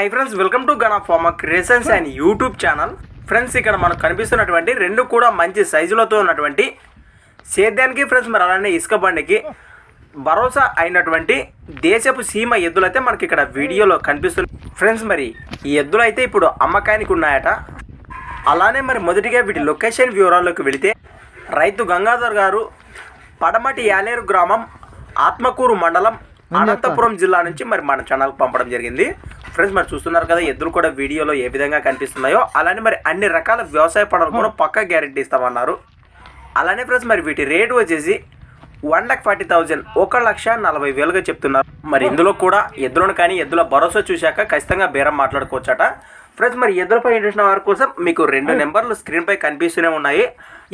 Hi friends welcome to Gun Pharma Creations and YouTube channel friends ఇక్కడ మనకు కనిపిస్తున్నటువంటి రెండు కూడా మంచి సైజులతో ఉన్నటువంటి సేద్యానికి ఫ్రెండ్స్ మరి అలానే ఇసుక బండికి భరోసా అయినటువంటి దేశపు సీమ ఎద్దులైతే మనకి ఇక్కడ వీడియోలో కనిపిస్తుంది ఫ్రెండ్స్ మరి ఈ ఎద్దులు అయితే ఇప్పుడు అమ్మకానికి ఉన్నాయట. అలానే మరి మొదటిగా వీటి లొకేషన్ వివరాల్లోకి వెళితే రైతు గంగాధర్ గారు పడమటి యాలేరు గ్రామం ఆత్మకూరు మండలం అనంతపురం జిల్లా నుంచి మరి మన ఛానల్కి పంపడం జరిగింది. ఫ్రెండ్స్ మరి చూస్తున్నారు కదా ఎద్దులు కూడా వీడియోలో ఏ విధంగా కనిపిస్తున్నాయో అలానే మరి అన్ని రకాల వ్యవసాయ పనులు కూడా పక్కా గ్యారెంటీ ఇస్తామన్నారు. అలానే ఫ్రెండ్స్ మరి వీటి రేటు వచ్చేసి వన్ లాక్ ఫార్టీ థౌజండ్ ఒక లక్ష నలభై వేలుగా చెప్తున్నారు. మరి ఇందులో కూడా ఎద్దులను కానీ ఎద్దుల భరోసా చూశాక ఖచ్చితంగా బేరం మాట్లాడుకోవచ్చట. ఫ్రెండ్స్ మరి ఎద్దులపై ఇంట్రెస్ట్ వారి కోసం మీకు రెండు నెంబర్లు స్క్రీన్పై కనిపిస్తూనే ఉన్నాయి.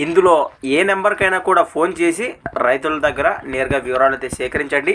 ఇందులో ఏ నెంబర్కైనా కూడా ఫోన్ చేసి రైతుల దగ్గర నేరుగా వివరాలు అయితే సేకరించండి.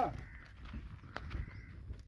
Huh.